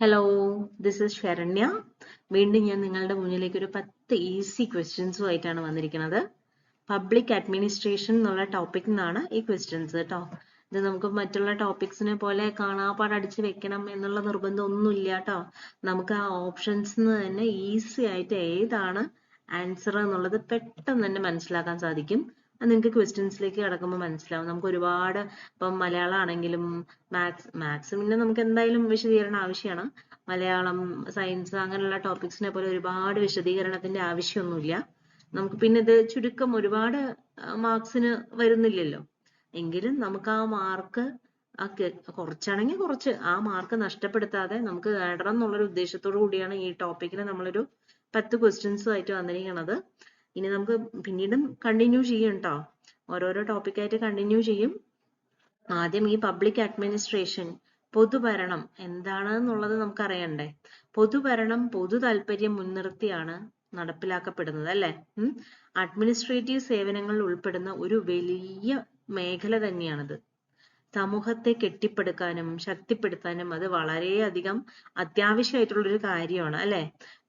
Hello this is Saranya വീണ്ടും ഞാൻ നിങ്ങളുടെ മുന്നിലേക്ക് ഒരു പത്ത് ഈസി ക്വസ്റ്റ്യൻസുമായിട്ടാണ് വന്നിരിക്കുന്നത്. പബ്ലിക് അഡ്മിനിസ്ട്രേഷൻ എന്നുള്ള ടോപ്പിക്കിൽ നിന്നാണ് ഈ ക്വസ്റ്റ്യൻസ് കേട്ടോ ഇത് നമുക്ക് മറ്റുള്ള ടോപ്പിക്സിനെ പോലെ കാണാപ്പാട് അടിച്ച് വെക്കണം എന്നുള്ള നിർബന്ധം ഒന്നുമില്ല കേട്ടോ നമുക്ക് ആ ഓപ്ഷൻസ് തന്നെ ഈസി ആയിട്ട് ഏതാണ് ആൻസർ എന്നുള്ളത് പെട്ടെന്ന് തന്നെ മനസ്സിലാക്കാൻ സാധിക്കും. നിങ്ങൾക്ക് ക്വസ്റ്റ്യൻസിലേക്ക് കിടക്കുമ്പോൾ മനസ്സിലാവും. നമുക്ക് ഒരുപാട് ഇപ്പം മലയാളം ആണെങ്കിലും മാത്സ് മാത്സ് പിന്നെ നമുക്ക് എന്തായാലും വിശദീകരണം ആവശ്യമാണ് മലയാളം സയൻസ് അങ്ങനെയുള്ള ടോപ്പിക്സിനെ പോലെ ഒരുപാട് വിശദീകരണത്തിന്റെ ആവശ്യമൊന്നുമില്ല. നമുക്ക് പിന്നെ ഇത് ചുരുക്കം ഒരുപാട് മാർക്സിന് വരുന്നില്ലല്ലോ. എങ്കിലും നമുക്ക് ആ മാർക്ക് കുറച്ചാണെങ്കിൽ കുറച്ച്. ആ മാർക്ക് നഷ്ടപ്പെടുത്താതെ നമുക്ക് നേടണം എന്നുള്ളൊരു ഉദ്ദേശത്തോടു കൂടിയാണ് ഈ ടോപ്പിക്കിൽ നമ്മളൊരു പത്ത് ക്വസ്റ്റ്യൻസും ആയിട്ട് വന്നിരിക്കുന്നത് ഇനി നമുക്ക് പിന്നീടും കണ്ടിന്യൂ ചെയ്യും കേട്ടോ ഓരോരോ ടോപ്പിക്കായിട്ട് കണ്ടിന്യൂ ചെയ്യും. ആദ്യം ഈ പബ്ലിക് അഡ്മിനിസ്ട്രേഷൻ പൊതുഭരണം എന്താണ് എന്നുള്ളത് നമുക്ക് അറിയണ്ടേ പൊതുഭരണം പൊതു താല്പര്യം മുൻനിർത്തിയാണ് നടപ്പിലാക്കപ്പെടുന്നത് അല്ലെ? അഡ്മിനിസ്ട്രേറ്റീവ് സേവനങ്ങളിൽ ഉൾപ്പെടുന്ന ഒരു വലിയ മേഖല തന്നെയാണത്. സമൂഹത്തെ കെട്ടിപ്പടുക്കാനും ശക്തിപ്പെടുത്താനും അത് വളരെയധികം അത്യാവശ്യമായിട്ടുള്ള ഒരു കാര്യമാണ് അല്ലെ?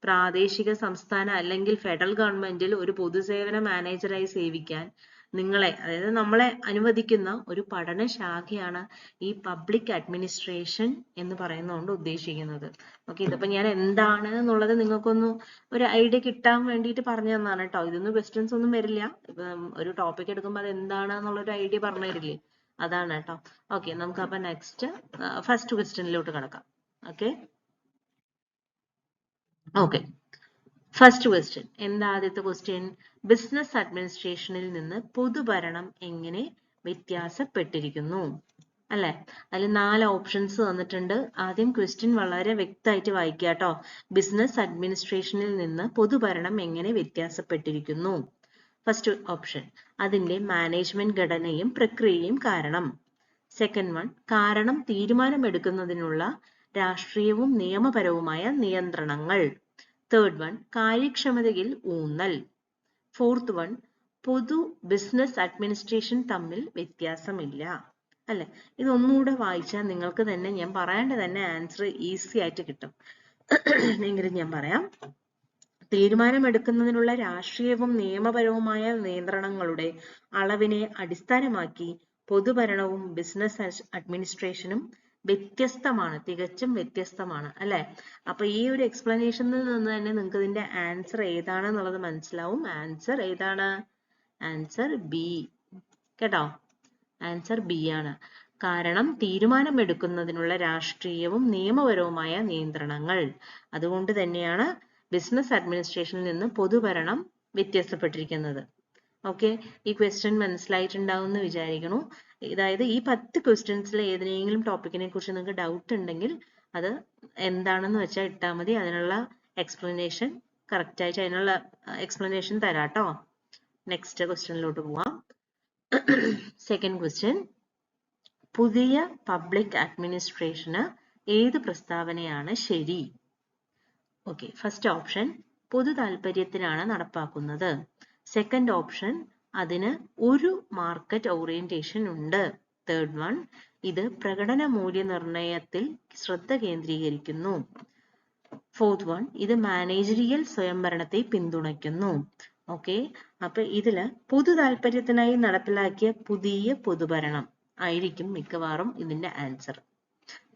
പ്രാദേശിക സംസ്ഥാന അല്ലെങ്കിൽ ഫെഡറൽ ഗവൺമെന്റിൽ ഒരു പൊതുസേവന മാനേജറായി സേവിക്കാൻ നിങ്ങളെ അതായത് നമ്മളെ അനുവദിക്കുന്ന ഒരു പഠന ശാഖയാണ് ഈ പബ്ലിക് അഡ്മിനിസ്ട്രേഷൻ എന്ന് പറയുന്നതുകൊണ്ട് ഉദ്ദേശിക്കുന്നത്. ഓക്കെ ഇതിപ്പോ ഞാൻ എന്താണ് എന്നുള്ളത് നിങ്ങൾക്കൊന്ന് ഒരു ഐഡിയ കിട്ടാൻ വേണ്ടിയിട്ട് പറഞ്ഞു തന്നാണ് കേട്ടോ. ഇതൊന്നും ക്വസ്റ്റ്യൻസ് ഒന്നും വരില്ല. ഒരു ടോപ്പിക് എടുക്കുമ്പോൾ അത് എന്താണ് എന്നുള്ളൊരു ഐഡിയ പറഞ്ഞു തരില്ലേ? അതാണ് കേട്ടോ ഓക്കെ നമുക്ക് അപ്പൊ നെക്സ്റ്റ് ഫസ്റ്റ് ക്വസ്റ്റ്യനിലോട്ട് കിടക്കാം. ഓക്കെ ഓക്കെ ഫസ്റ്റ് ക്വസ്റ്റ്യൻ എന്താ ആദ്യത്തെ ക്വസ്റ്റ്യൻ ബിസിനസ് അഡ്മിനിസ്ട്രേഷനിൽ നിന്ന് പൊതുഭരണം എങ്ങനെ വ്യത്യാസപ്പെട്ടിരിക്കുന്നു? അല്ലെ? അതിൽ നാല് ഓപ്ഷൻസ് തന്നിട്ടുണ്ട് ആദ്യം ക്വസ്റ്റ്യൻ വളരെ വ്യക്തമായിട്ട് വായിക്കുക കേട്ടോ ബിസിനസ് അഡ്മിനിസ്ട്രേഷനിൽ നിന്ന് പൊതുഭരണം എങ്ങനെ വ്യത്യാസപ്പെട്ടിരിക്കുന്നു? ഫസ്റ്റ് ഓപ്ഷൻ അതിന്റെ മാനേജ്മെന്റ് ഘടനയും പ്രക്രിയയും കാരണം. സെക്കൻഡ് വൺ കാരണം തീരുമാനമെടുക്കുന്നതിനുള്ള രാഷ്ട്രീയവും നിയമപരവുമായ നിയന്ത്രണങ്ങൾ. തേർഡ് വൺ കാര്യക്ഷമതയിൽ ഊന്നൽ. ഫോർത്ത് വൺ പൊതു ബിസിനസ് അഡ്മിനിസ്ട്രേഷൻ തമ്മിൽ വ്യത്യാസമില്ല. അല്ലെ? ഇതൊന്നുകൂടെ വായിച്ചാൽ നിങ്ങൾക്ക് തന്നെ ഞാൻ പറയേണ്ട തന്നെ ആൻസർ ഈസി ആയിട്ട് കിട്ടും. എങ്കിലും ഞാൻ പറയാം. തീരുമാനമെടുക്കുന്നതിനുള്ള രാഷ്ട്രീയവും നിയമപരവുമായ നിയന്ത്രണങ്ങളുടെ അളവിനെ അടിസ്ഥാനമാക്കി പൊതുഭരണവും ബിസിനസ് അഡ്മിനിസ്ട്രേഷനും വ്യത്യസ്തമാണ് തികച്ചും വ്യത്യസ്തമാണ് അല്ലെ? അപ്പൊ ഈ ഒരു എക്സ്പ്ലനേഷനിൽ നിന്ന് തന്നെ നിങ്ങൾക്ക് ഇതിന്റെ ആൻസർ ഏതാണ് എന്നുള്ളത് മനസ്സിലാവും. ആൻസർ ഏതാണ്? ആൻസർ ബി കേട്ടോ? ആൻസർ ബി ആണ്. കാരണം തീരുമാനമെടുക്കുന്നതിനുള്ള രാഷ്ട്രീയവും നിയമപരവുമായ നിയന്ത്രണങ്ങൾ. അതുകൊണ്ട് തന്നെയാണ് ബിസിനസ് അഡ്മിനിസ്ട്രേഷനിൽ നിന്ന് പൊതുഭരണം വ്യത്യാസപ്പെട്ടിരിക്കുന്നത് ഓക്കെ ഈ ക്വസ്റ്റ്യൻ മനസ്സിലായിട്ടുണ്ടാവും എന്ന് വിചാരിക്കുന്നു. അതായത് ഈ പത്ത് ക്വസ്റ്റ്യൻസിൽ ഏതിനെങ്കിലും ടോപ്പിക്കിനെ കുറിച്ച് നിങ്ങൾക്ക് ഡൗട്ട് ഉണ്ടെങ്കിൽ അത് എന്താണെന്ന് വെച്ചാൽ ഇട്ടാൽ മതി. അതിനുള്ള എക്സ്പ്ലനേഷൻ കറക്റ്റ് ആയിട്ട് അതിനുള്ള എക്സ്പ്ലനേഷൻ തരാട്ടോ. നെക്സ്റ്റ് ക്വസ്റ്റ്യനിലോട്ട് പോവാം. സെക്കൻഡ് ക്വസ്റ്റ്യൻ പുതിയ പബ്ലിക് അഡ്മിനിസ്ട്രേഷന് ഏത് പ്രസ്താവനയാണ് ശരി? ഓക്കെ ഫസ്റ്റ് ഓപ്ഷൻ പൊതു താല്പര്യത്തിനാണ് നടപ്പാക്കുന്നത്. സെക്കൻഡ് ഓപ്ഷൻ അതിന് ഒരു മാർക്കറ്റ് ഓറിയന്റേഷൻ ഉണ്ട്. തേർഡ് വൺ ഇത് പ്രകടന മൂല്യനിർണയത്തിൽ ശ്രദ്ധ കേന്ദ്രീകരിക്കുന്നു. ഫോർത്ത് വൺ ഇത് മാനേജറിയൽ സ്വയംഭരണത്തെ പിന്തുണയ്ക്കുന്നു. ഓക്കെ അപ്പൊ ഇതിൽ പൊതു താല്പര്യത്തിനായി നടപ്പിലാക്കിയ പുതിയ പൊതുഭരണം ആയിരിക്കും മിക്കവാറും ഇതിന്റെ ആൻസർ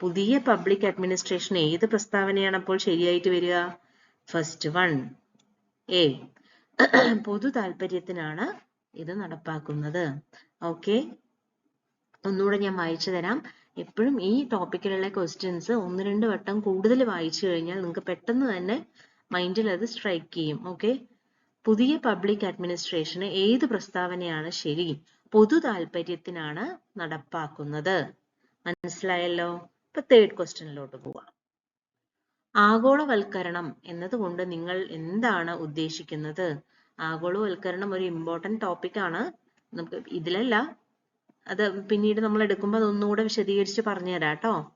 പുതിയ പബ്ലിക് അഡ്മിനിസ്ട്രേഷൻ ഏത് പ്രസ്താവനയാണ് അപ്പോൾ ശരിയായിട്ട് വരിക? ഫസ്റ്റ് വൺ എ പൊതു താല്പര്യത്തിനാണ് ഇത് നടപ്പാക്കുന്നത്. ഓക്കെ ഒന്നുകൂടെ ഞാൻ വായിച്ചു തരാം. എപ്പോഴും ഈ ടോപ്പിക്കിലുള്ള ക്വസ്റ്റ്യൻസ് ഒന്ന് രണ്ട് വട്ടം കൂടുതൽ വായിച്ചു കഴിഞ്ഞാൽ നിങ്ങൾക്ക് പെട്ടെന്ന് തന്നെ മൈൻഡിൽ അത് സ്ട്രൈക്ക് ചെയ്യും. ഓക്കെ പുതിയ പബ്ലിക് അഡ്മിനിസ്ട്രേഷന് ഏത് പ്രസ്താവനയാണ് ശരി? പൊതു താല്പര്യത്തിനാണ് നടപ്പാക്കുന്നത്. മനസ്സിലായല്ലോ? ഇപ്പൊ തേർഡ് ക്വസ്റ്റ്യനിലോട്ട് പോവാം. ആഗോളവൽക്കരണം എന്നതുകൊണ്ട് നിങ്ങൾ എന്താണ് ഉദ്ദേശിക്കുന്നത്? ആഗോളവൽക്കരണം ഒരു ഇമ്പോർട്ടന്റ് ടോപ്പിക് ആണ്. നമുക്ക് ഇതിലല്ല. അത് പിന്നീട് നമ്മൾ എടുക്കുമ്പോൾ അതൊന്നുകൂടെ വിശദീകരിച്ച് പറഞ്ഞു തരാം കേട്ടോ.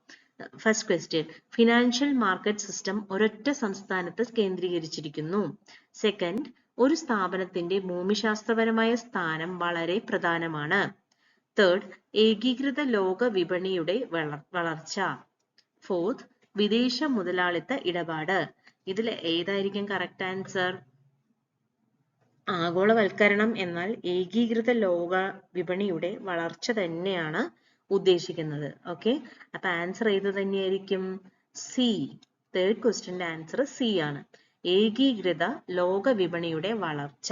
First question financial market system ഒരൊറ്റ സംസ്ഥാനത്ത് കേന്ദ്രീകരിച്ചിരിക്കുന്നു. സെക്കൻഡ് ഒരു സ്ഥാപനത്തിന്റെ ഭൂമിശാസ്ത്രപരമായ സ്ഥാനം വളരെ പ്രധാനമാണ്. തേർഡ് ഏകീകൃത ലോക വിപണിയുടെ വളർച്ച. ഫോർത്ത് വിദേശ മുതലാളിത്ത ഇടപാട്. ഇതിൽ ഏതായിരിക്കും കറക്റ്റ് ആൻസർ ആഗോളവൽക്കരണം എന്നാൽ ഏകീകൃത ലോക വിപണിയുടെ വളർച്ച തന്നെയാണ് ഉദ്ദേശിക്കുന്നത്. ഓക്കെ അപ്പൊ ആൻസർ ഏത് തന്നെയായിരിക്കും? സി തേർഡ് ക്വസ്റ്റ്യന്റെ ആൻസർ സി ആണ്. ഏകീകൃത ലോക വിപണിയുടെ വളർച്ച.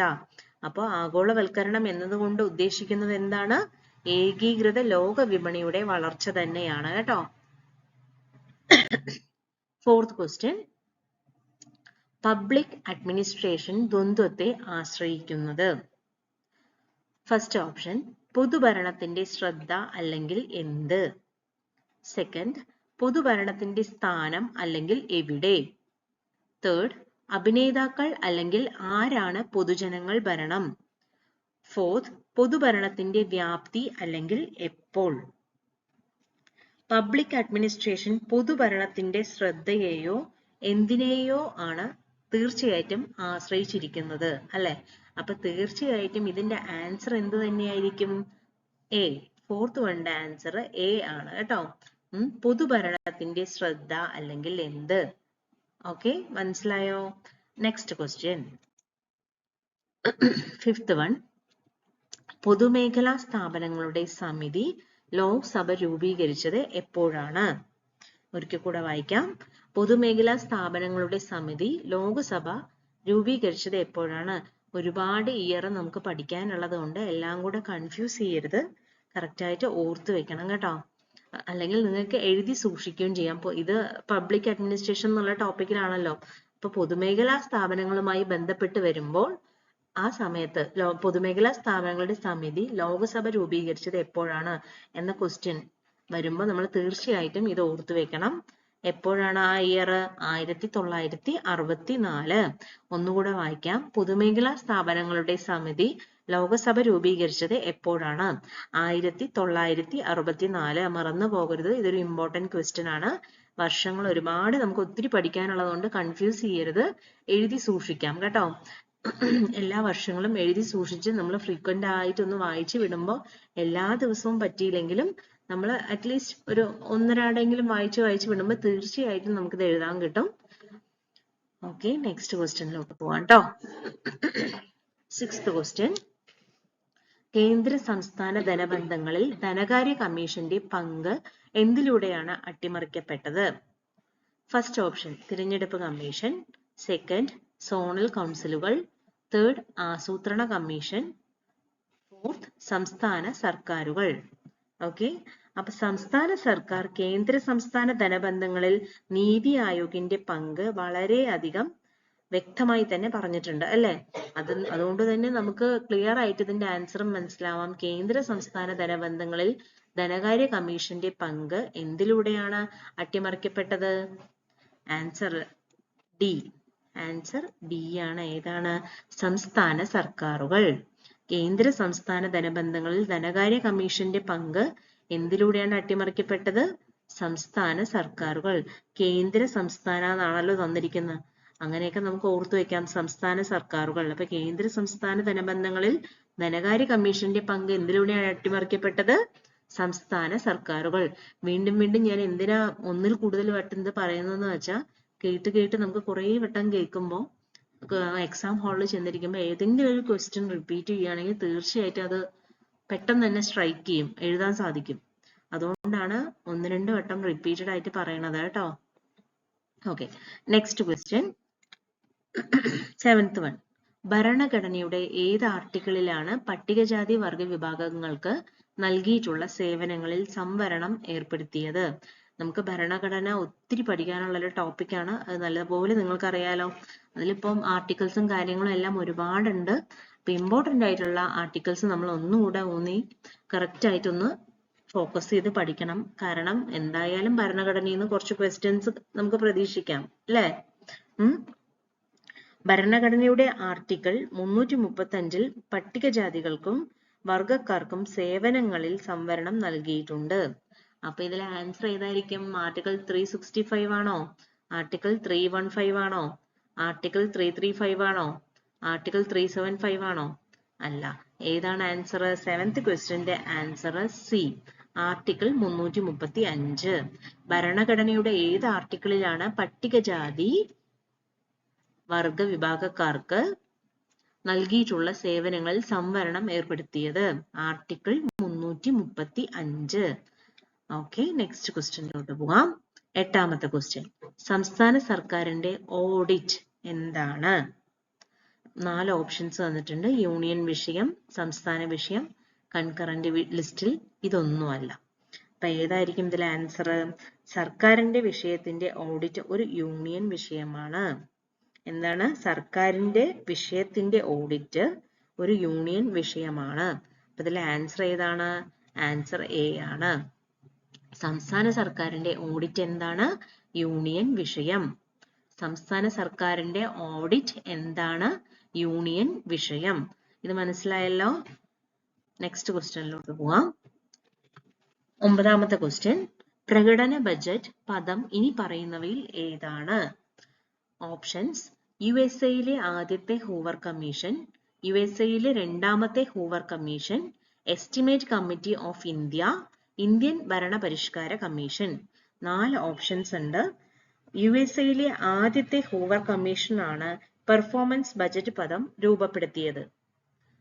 അപ്പോൾ ആഗോളവൽക്കരണം എന്നതുകൊണ്ട് ഉദ്ദേശിക്കുന്നത് എന്താണ്? ഏകീകൃത ലോക വിപണിയുടെ വളർച്ച തന്നെയാണ് കേട്ടോ. ഫോർത്ത് ക്വസ്റ്റ്യൻ പബ്ലിക് അഡ്മിനിസ്ട്രേഷൻ ദ്വന്ദ്വത്തെ ആശ്രയിക്കുന്നത്. ഫസ്റ്റ് ഓപ്ഷൻ പൊതുഭരണത്തിന്റെ ശ്രദ്ധ അല്ലെങ്കിൽ എന്ത്? സെക്കൻഡ് പൊതുഭരണത്തിന്റെ സ്ഥാനം അല്ലെങ്കിൽ എവിടെ? തേർഡ് അഭിനേതാക്കൾ അല്ലെങ്കിൽ ആരാണ് പൊതുജനങ്ങൾ ഭരണം? ഫോർത്ത് പൊതുഭരണത്തിന്റെ വ്യാപ്തി അല്ലെങ്കിൽ എപ്പോൾ? പബ്ലിക് അഡ്മിനിസ്ട്രേഷൻ പൊതുഭരണത്തിന്റെ ശ്രദ്ധയെയോ എന്തിനെയോ ആണ് തീർച്ചയായിട്ടും ആശ്രയിച്ചിരിക്കുന്നത് അല്ലെ? അപ്പൊ തീർച്ചയായിട്ടും ഇതിന്റെ ആൻസർ എന്ത് തന്നെയായിരിക്കും? എ ഫോർത്ത് വണ്ട ആൻസർ എ ആണ് കേട്ടോ. പൊതുഭരണത്തിന്റെ ശ്രദ്ധ അല്ലെങ്കിൽ എന്ത്? ഓക്കെ മനസ്സിലായോ? നെക്സ്റ്റ് ക്വസ്റ്റ്യൻ ഫിഫ്ത് വൺ പൊതുമേഖലാ സ്ഥാപനങ്ങളുടെ സമിതി ലോക്സഭ രൂപീകരിച്ചത് എപ്പോഴാണ്? ഒരിക്കൽ കൂടെ വായിക്കാം. പൊതുമേഖലാ സ്ഥാപനങ്ങളുടെ സമിതി ലോക്സഭ രൂപീകരിച്ചത് എപ്പോഴാണ്? ഒരുപാട് ഇയർ നമുക്ക് പഠിക്കാനുള്ളത് കൊണ്ട് എല്ലാം കൂടെ കൺഫ്യൂസ് ചെയ്യരുത്. കറക്റ്റായിട്ട് ഓർത്ത് വെക്കണം കേട്ടോ. അല്ലെങ്കിൽ നിങ്ങൾക്ക് എഴുതി സൂക്ഷിക്കുകയും ചെയ്യാം. ഇത് പബ്ലിക് അഡ്മിനിസ്ട്രേഷൻ എന്നുള്ള ടോപ്പിക്കിലാണല്ലോ അപ്പൊ പൊതുമേഖലാ സ്ഥാപനങ്ങളുമായി ബന്ധപ്പെട്ട് വരുമ്പോൾ ആ സമയത്ത് പൊതുമേഖലാ സ്ഥാപനങ്ങളുടെ സമിതി ലോകസഭ രൂപീകരിച്ചത് എപ്പോഴാണ് എന്ന ക്വസ്റ്റ്യൻ വരുമ്പോൾ നമ്മൾ തീർച്ചയായിട്ടും ഇത് ഓർത്തു വെക്കണം. എപ്പോഴാണ് ആ ഇയർ ആയിരത്തി തൊള്ളായിരത്തി അറുപത്തി നാല് ഒന്നുകൂടെ വായിക്കാം. പൊതുമേഖലാ സ്ഥാപനങ്ങളുടെ സമിതി ലോകസഭ രൂപീകരിച്ചത് എപ്പോഴാണ്? ആയിരത്തി തൊള്ളായിരത്തി അറുപത്തി നാല് മറന്നു പോകരുത്. ഇതൊരു ഇമ്പോർട്ടന്റ് ക്വസ്റ്റ്യൻ ആണ്. വർഷങ്ങൾ ഒരുപാട് നമുക്ക് ഒത്തിരി പഠിക്കാനുള്ളത് കൊണ്ട് കൺഫ്യൂസ് ചെയ്യരുത്. എഴുതി സൂക്ഷിക്കാം കേട്ടോ. എല്ലാ വർഷങ്ങളും എഴുതി സൂക്ഷിച്ച് നമ്മൾ ഫ്രീക്വന്റ് ആയിട്ട് ഒന്ന് വായിച്ചു വിടുമ്പോൾ എല്ലാ ദിവസവും പറ്റിയില്ലെങ്കിലും നമ്മൾ അറ്റ്ലീസ്റ്റ് ഒരു ഒന്നരാടെങ്കിലും വായിച്ച് വായിച്ച് വിടുമ്പോൾ തീർച്ചയായിട്ടും നമുക്കിത് എഴുതാൻ കിട്ടും. ഓക്കെ നെക്സ്റ്റ് ക്വസ്റ്റ്യനിലോട്ട് പോവാം കേട്ടോ സിക്സ്ത് ക്വസ്റ്റ്യൻ കേന്ദ്ര സംസ്ഥാന ധനബന്ധങ്ങളിൽ ധനകാര്യ കമ്മീഷന്റെ പങ്ക് എന്തിലൂടെയാണ് അട്ടിമറിക്കപ്പെട്ടത്? ഫസ്റ്റ് ഓപ്ഷൻ തിരഞ്ഞെടുപ്പ് കമ്മീഷൻ. സെക്കൻഡ് സോണൽ കൗൺസിലുകൾ തേർഡ് ആസൂത്രണ കമ്മീഷൻ. ഫോർത്ത് സംസ്ഥാന സർക്കാരുകൾ. ഓക്കെ അപ്പൊ സംസ്ഥാന സർക്കാർ കേന്ദ്ര സംസ്ഥാന ധനബന്ധങ്ങളിൽ നീതി ആയോഗിന്റെ പങ്ക് വളരെ അധികം വ്യക്തമായി തന്നെ പറഞ്ഞിട്ടുണ്ട് അല്ലെ? അത് അതുകൊണ്ട് തന്നെ നമുക്ക് ക്ലിയർ ആയിട്ട് ഇതിന്റെ ആൻസറും മനസ്സിലാവാം. കേന്ദ്ര സംസ്ഥാന ധനബന്ധങ്ങളിൽ ധനകാര്യ കമ്മീഷന്റെ പങ്ക് എന്തിലൂടെയാണ് അട്ടിമറിക്കപ്പെട്ടത്? ആൻസർ ഡി ആൻസർ ബി ആണ്. ഏതാണ്? സംസ്ഥാന സർക്കാരുകൾ. കേന്ദ്ര സംസ്ഥാന ധനബന്ധങ്ങളിൽ ധനകാര്യ കമ്മീഷന്റെ പങ്ക് എന്തിലൂടെയാണ് അട്ടിമറിക്കപ്പെട്ടത്? സംസ്ഥാന സർക്കാരുകൾ. കേന്ദ്ര സംസ്ഥാന എന്നാണല്ലോ തന്നിരിക്കുന്നത്. അങ്ങനെയൊക്കെ നമുക്ക് ഓർത്തു വെക്കാം. സംസ്ഥാന സർക്കാരുകൾ. അപ്പൊ കേന്ദ്ര സംസ്ഥാന ധനബന്ധങ്ങളിൽ ധനകാര്യ കമ്മീഷന്റെ പങ്ക് എന്തിലൂടെയാണ് അട്ടിമറിക്കപ്പെട്ടത്? സംസ്ഥാന സർക്കാരുകൾ. വീണ്ടും വീണ്ടും ഞാൻ എന്തിനാ ഒന്നിൽ കൂടുതൽ വട്ടം ഇത് പറയുന്നതെന്ന് വെച്ചാൽ കേട്ട് കേട്ട് നമുക്ക് കുറേ വട്ടം കേൾക്കുമ്പോൾ എക്സാം ഹാളിൽ ചെന്നിരിക്കുമ്പോൾ ഏതെങ്കിലും ഒരു ക്വസ്റ്റ്യൻ റിപ്പീറ്റ് ചെയ്യുകയാണെങ്കിൽ തീർച്ചയായിട്ടും അത് പെട്ടെന്ന് തന്നെ സ്ട്രൈക്ക് ചെയ്യും എഴുതാൻ സാധിക്കും. അതുകൊണ്ടാണ് ഒന്ന് രണ്ട് വട്ടം റിപ്പീറ്റഡ് ആയിട്ട് പറയണത് കേട്ടോ. Okay next question seventh one ഭരണഘടനയുടെ ഏത് ആർട്ടിക്കിളിലാണ് പട്ടികജാതി വർഗ വിഭാഗങ്ങൾക്ക് നൽകിയിട്ടുള്ള സേവനങ്ങളിൽ സംവരണം ഏർപ്പെടുത്തിയത്? നമുക്ക് ഭരണഘടന ഒത്തിരി പഠിക്കാനുള്ള ഒരു ടോപ്പിക്കാണ് അത് നല്ലപോലെ നിങ്ങൾക്ക് അറിയാലോ അതിലിപ്പം ആർട്ടിക്കിൾസും കാര്യങ്ങളും എല്ലാം ഒരുപാടുണ്ട്. അപ്പൊ ഇമ്പോർട്ടന്റ് ആയിട്ടുള്ള ആർട്ടിക്കിൾസ് നമ്മൾ ഒന്നുകൂടെ ഊന്നി കറക്റ്റ് ആയിട്ടൊന്ന് ഫോക്കസ് ചെയ്ത് പഠിക്കണം. കാരണം എന്തായാലും ഭരണഘടനയിൽ നിന്ന് കുറച്ച് ക്വസ്റ്റ്യൻസ് നമുക്ക് പ്രതീക്ഷിക്കാം. അല്ലേ? ഭരണഘടനയുടെ ആർട്ടിക്കിൾ മുന്നൂറ്റി മുപ്പത്തി അഞ്ചിൽ പട്ടികജാതികൾക്കും വർഗക്കാർക്കും സേവനങ്ങളിൽ സംവരണം നൽകിയിട്ടുണ്ട്. അപ്പൊ ഇതിൽ ആൻസർ ഏതായിരിക്കും? ആർട്ടിക്കിൾ ത്രീ സിക്സ്റ്റി ഫൈവ് ആണോ? ആർട്ടിക്കിൾ ത്രീ വൺ ഫൈവ് ആണോ? ആർട്ടിക്കിൾ ത്രീ ത്രീ ഫൈവ് ആണോ? ആർട്ടിക്കിൾ ത്രീ സെവൻ ഫൈവ് ആണോ? അല്ല. ഏതാണ് ആൻസർ സെവൻത് ക്വസ്റ്റ്യന്റെ ആൻസർ സി ആർട്ടിക്കിൾ മുന്നൂറ്റി മുപ്പത്തി അഞ്ച് ഭരണഘടനയുടെ ഏത് ആർട്ടിക്കിളിലാണ് പട്ടികജാതി വർഗ വിഭാഗക്കാർക്ക് നൽകിയിട്ടുള്ള സേവനങ്ങളിൽ സംവരണം ഏർപ്പെടുത്തിയത്? ആർട്ടിക്കിൾ മുന്നൂറ്റി മുപ്പത്തി അഞ്ച് ഓക്കെ നെക്സ്റ്റ് ക്വസ്റ്റ്യനിലോട്ട് പോകാം എട്ടാമത്തെ ക്വസ്റ്റ്യൻ സംസ്ഥാന സർക്കാരിന്റെ ഓഡിറ്റ് എന്താണ്? നാല് ഓപ്ഷൻസ് തന്നിട്ടുണ്ട് യൂണിയൻ വിഷയം സംസ്ഥാന വിഷയം കൺകറന്റ് ലിസ്റ്റിൽ ഇതൊന്നുമല്ല അപ്പൊ ഏതായിരിക്കും ഇതിൽ ആൻസർ സർക്കാരിന്റെ വിഷയത്തിന്റെ ഓഡിറ്റ് ഒരു യൂണിയൻ വിഷയമാണ്. എന്താണ്? സർക്കാരിന്റെ വിഷയത്തിന്റെ ഓഡിറ്റ് ഒരു യൂണിയൻ വിഷയമാണ്. അപ്പൊ ഇതിൽ ആൻസർ ഏതാണ്? ആൻസർ എ ആണ്. സംസ്ഥാന സർക്കാരിന്റെ ഓഡിറ്റ് എന്താണ്? യൂണിയൻ വിഷയം. സംസ്ഥാന സർക്കാരിന്റെ ഓഡിറ്റ് എന്താണ്? യൂണിയൻ വിഷയം. ഇത് മനസ്സിലായല്ലോ? നെക്സ്റ്റ് ക്വസ്റ്റ്യനിലോട്ട് പോവാം. ഒമ്പതാമത്തെ ക്വസ്റ്റ്യൻ പ്രകടന ബജറ്റ് പദം ഇനി പറയുന്നവയിൽ ഏതാണ്? ഓപ്ഷൻസ് യു എസ് എയിലെ ആദ്യത്തെ ഹൂവർ കമ്മീഷൻ യു എസ് എയിലെ രണ്ടാമത്തെ Hoover commission estimate committee of India Indian ഭരണപരിഷ്കാര commission. നാല് ഓപ്ഷൻസ് ഉണ്ട്. യു എസ് എയിലെ ആദ്യത്തെ ഹൂവർ കമ്മീഷൻ ആണ് പെർഫോമൻസ് ബജറ്റ് പദം രൂപപ്പെടുത്തിയത്.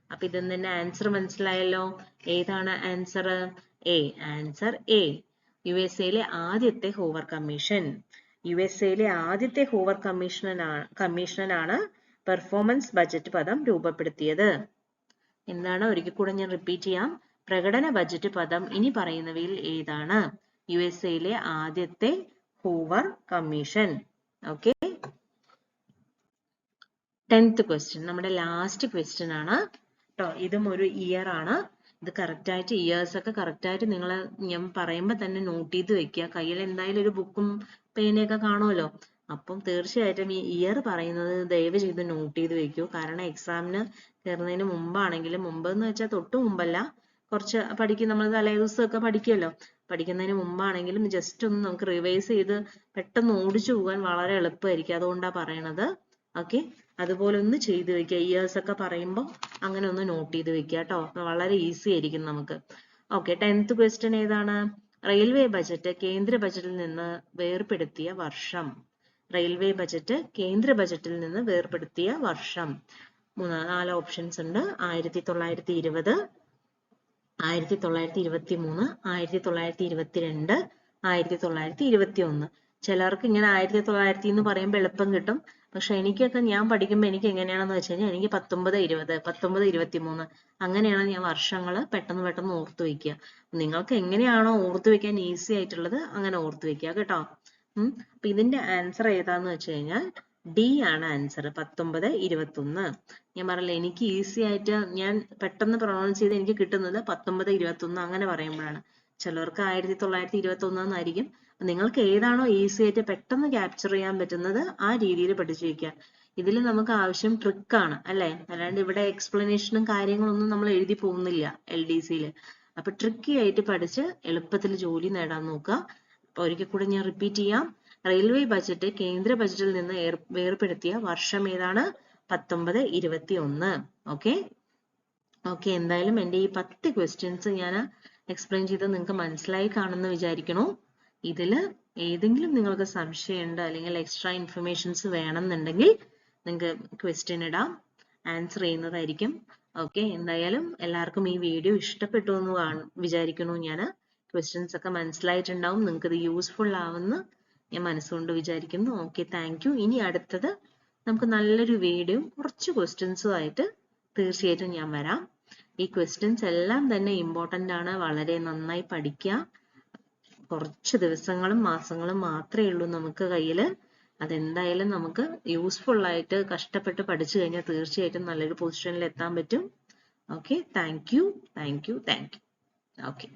അപ്പൊ ഇതിൽ നിന്ന് ആൻസർ മനസ്സിലായല്ലോ. ഏതാണ് answer A answer A U S എയിലെ ആദ്യത്തെ ഹൂവർ കമ്മീഷൻ യു എസ് എയിലെ ആദ്യത്തെ ഹൂവർ കമ്മീഷനാണ് കമ്മീഷനാണ് പെർഫോമൻസ് ബജറ്റ് പദം രൂപപ്പെടുത്തിയത്. എന്താണ്? ഒരിക്കൽ കൂടെ ഞാൻ റിപ്പീറ്റ് ചെയ്യാം. പ്രകടന ബജറ്റ് പദം ഇനി പറയുന്നവയിൽ ഏതാണ്? യു എസ് എയിലെ ആദ്യത്തെ Hoover commission okay tenth question നമ്മുടെ ലാസ്റ്റ് ക്വസ്റ്റ്യൻ ആണ്. കേട്ടോ ഇതും ഒരു ഇയർ ആണ്. ഇത് കറക്റ്റ് ആയിട്ട് ഇയേഴ്സ് ഒക്കെ കറക്റ്റ് ആയിട്ട് നിങ്ങൾ ഞാൻ പറയുമ്പോൾ തന്നെ നോട്ട് ചെയ്ത് വെക്കുക. കയ്യിൽ എന്തായാലും ഒരു ബുക്കും പേനയൊക്കെ കാണുമല്ലോ. അപ്പം തീർച്ചയായിട്ടും ഈ ഇയർ പറയുന്നത് ദയവ് ചെയ്ത് നോട്ട് ചെയ്ത് വെക്കൂ. കാരണം എക്സാമിന് കയറുന്നതിന് മുമ്പാണെങ്കിലും മുമ്പ് എന്ന് വെച്ചാൽ തൊട്ട് മുമ്പല്ല. കുറച്ച് പഠിക്കും നമ്മൾ തലേദിവസമൊക്കെ പഠിക്കുമല്ലോ പഠിക്കുന്നതിന് മുമ്പാണെങ്കിലും ജസ്റ്റ് ഒന്ന് നമുക്ക് റിവൈസ് ചെയ്ത് പെട്ടെന്ന് ഓടിച്ചു പോകാൻ വളരെ എളുപ്പമായിരിക്കും. അതുകൊണ്ടാണ് പറയണത്. ഓക്കെ അതുപോലെ ഒന്ന് ചെയ്ത് വെക്കുക. ഇയേഴ്സ് ഒക്കെ പറയുമ്പോൾ അങ്ങനെ ഒന്ന് നോട്ട് ചെയ്ത് വെക്കുക കേട്ടോ. വളരെ ഈസി ആയിരിക്കും നമുക്ക്. ഓക്കെ ടെൻത്ത് ക്വസ്റ്റ്യൻ ഏതാണ്? റെയിൽവേ ബജറ്റ് കേന്ദ്ര ബജറ്റിൽ നിന്ന് വേർപെടുത്തിയ വർഷം. റെയിൽവേ ബജറ്റ് കേന്ദ്ര ബജറ്റിൽ നിന്ന് വേർപെടുത്തിയ വർഷം. മൂന്ന് നാല് ഓപ്ഷൻസ് ഉണ്ട്. ആയിരത്തി തൊള്ളായിരത്തി ഇരുപത് ആയിരത്തി തൊള്ളായിരത്തി ഇരുപത്തി മൂന്ന് ആയിരത്തി തൊള്ളായിരത്തി ഇരുപത്തിരണ്ട് ആയിരത്തി തൊള്ളായിരത്തി ഇരുപത്തി ഒന്ന് ചിലർക്ക് ഇങ്ങനെ ആയിരത്തി തൊള്ളായിരത്തി എന്ന് പറയുമ്പോൾ എളുപ്പം കിട്ടും. പക്ഷെ എനിക്കൊക്കെ ഞാൻ പഠിക്കുമ്പോൾ എനിക്ക് എങ്ങനെയാണെന്ന് വെച്ച് കഴിഞ്ഞാൽ എനിക്ക് പത്തൊമ്പത് ഇരുപത് പത്തൊമ്പത് ഇരുപത്തി മൂന്ന് അങ്ങനെയാണ് ഞാൻ വർഷങ്ങൾ പെട്ടെന്ന് പെട്ടെന്ന് ഓർത്തു വെക്കുക നിങ്ങൾക്ക് എങ്ങനെയാണോ ഓർത്തു വെക്കാൻ ഈസി ആയിട്ടുള്ളത് അങ്ങനെ ഓർത്തു വെക്കുക കേട്ടോ. അപ്പൊ ഇതിന്റെ ആൻസർ ഏതാന്ന് വെച്ച് കഴിഞ്ഞാൽ ഡി ആണ് ആൻസർ പത്തൊമ്പത് ഇരുപത്തൊന്ന്. ഞാൻ പറഞ്ഞില്ലേ എനിക്ക് ഈസി ആയിട്ട് ഞാൻ പെട്ടെന്ന് പ്രൊണൗൺസ് ചെയ്ത് എനിക്ക് കിട്ടുന്നത് പത്തൊമ്പത് ഇരുപത്തൊന്ന് അങ്ങനെ പറയുമ്പോഴാണ്. ചിലർക്ക് ആയിരത്തി തൊള്ളായിരത്തി ഇരുപത്തി ഒന്നായിരിക്കും നിങ്ങൾക്ക് ഏതാണോ ഈസി ആയിട്ട് പെട്ടെന്ന് ക്യാപ്ചർ ചെയ്യാൻ പറ്റുന്നത് ആ രീതിയിൽ പഠിച്ചു വയ്ക്കുക ഇതിൽ നമുക്ക് ആവശ്യം ട്രിക്കാണ് അല്ലെ? അല്ലാണ്ട് ഇവിടെ എക്സ്പ്ലനേഷനും കാര്യങ്ങളൊന്നും നമ്മൾ എഴുതി പോകുന്നില്ല എൽ ഡി സിയിൽ അപ്പൊ ട്രിക്കി ആയിട്ട് പഠിച്ച് എളുപ്പത്തിൽ ജോലി നേടാൻ നോക്കുക. അപ്പൊ ഒരിക്കൽ കൂടെ ഞാൻ റിപ്പീറ്റ് ചെയ്യാം. റെയിൽവേ ബജറ്റ് കേന്ദ്ര ബജറ്റിൽ നിന്ന് വേർപെടുത്തിയ വർഷം ഏതാണ്? പത്തൊമ്പത് ഇരുപത്തി ഒന്ന് ഓക്കെ ഓക്കെ എന്തായാലും എന്റെ ഈ പത്ത് ക്വസ്റ്റ്യൻസ് ഞാൻ എക്സ്പ്ലെയിൻ ചെയ്ത് നിങ്ങൾക്ക് മനസ്സിലായി കാണുമെന്ന് വിചാരിക്കണു ഇതിൽ ഏതെങ്കിലും നിങ്ങൾക്ക് സംശയമുണ്ട് അല്ലെങ്കിൽ എക്സ്ട്രാ ഇൻഫർമേഷൻസ് വേണമെന്നുണ്ടെങ്കിൽ നിങ്ങൾക്ക് ക്വസ്റ്റ്യൻ ഇടാം ആൻസർ ചെയ്യുന്നതായിരിക്കും. ഓക്കെ എന്തായാലും എല്ലാവർക്കും ഈ വീഡിയോ ഇഷ്ടപ്പെട്ടു എന്ന് വിചാരിക്കുന്നു ഞാൻ. ക്വസ്റ്റ്യൻസ് ഒക്കെ മനസ്സിലായിട്ടുണ്ടാവും നിങ്ങൾക്ക് ഇത് യൂസ്ഫുൾ ആവുമെന്ന് ഞാൻ മനസ്സുകൊണ്ട് വിചാരിക്കുന്നു. ഓക്കെ താങ്ക് യു ഇനി അടുത്തത് നമുക്ക് നല്ലൊരു വീഡിയോ കുറച്ച് ക്വസ്റ്റ്യൻസും ആയിട്ട് തീർച്ചയായിട്ടും ഞാൻ വരാം. ഈ ക്വസ്റ്റ്യൻസ് എല്ലാം തന്നെ ഇമ്പോർട്ടന്റ് ആണ്. വളരെ നന്നായി പഠിക്കുക കുറച്ച് ദിവസങ്ങളും മാസങ്ങളും മാത്രമേ ഉള്ളൂ നമുക്ക് കയ്യിൽ അതെന്തായാലും നമുക്ക് യൂസ്ഫുൾ ആയിട്ട് കഷ്ടപ്പെട്ട് പഠിച്ചു കഴിഞ്ഞാൽ തീർച്ചയായിട്ടും നല്ലൊരു പൊസിഷനിൽ എത്താൻ പറ്റും. Okay thank you thank you thank you okay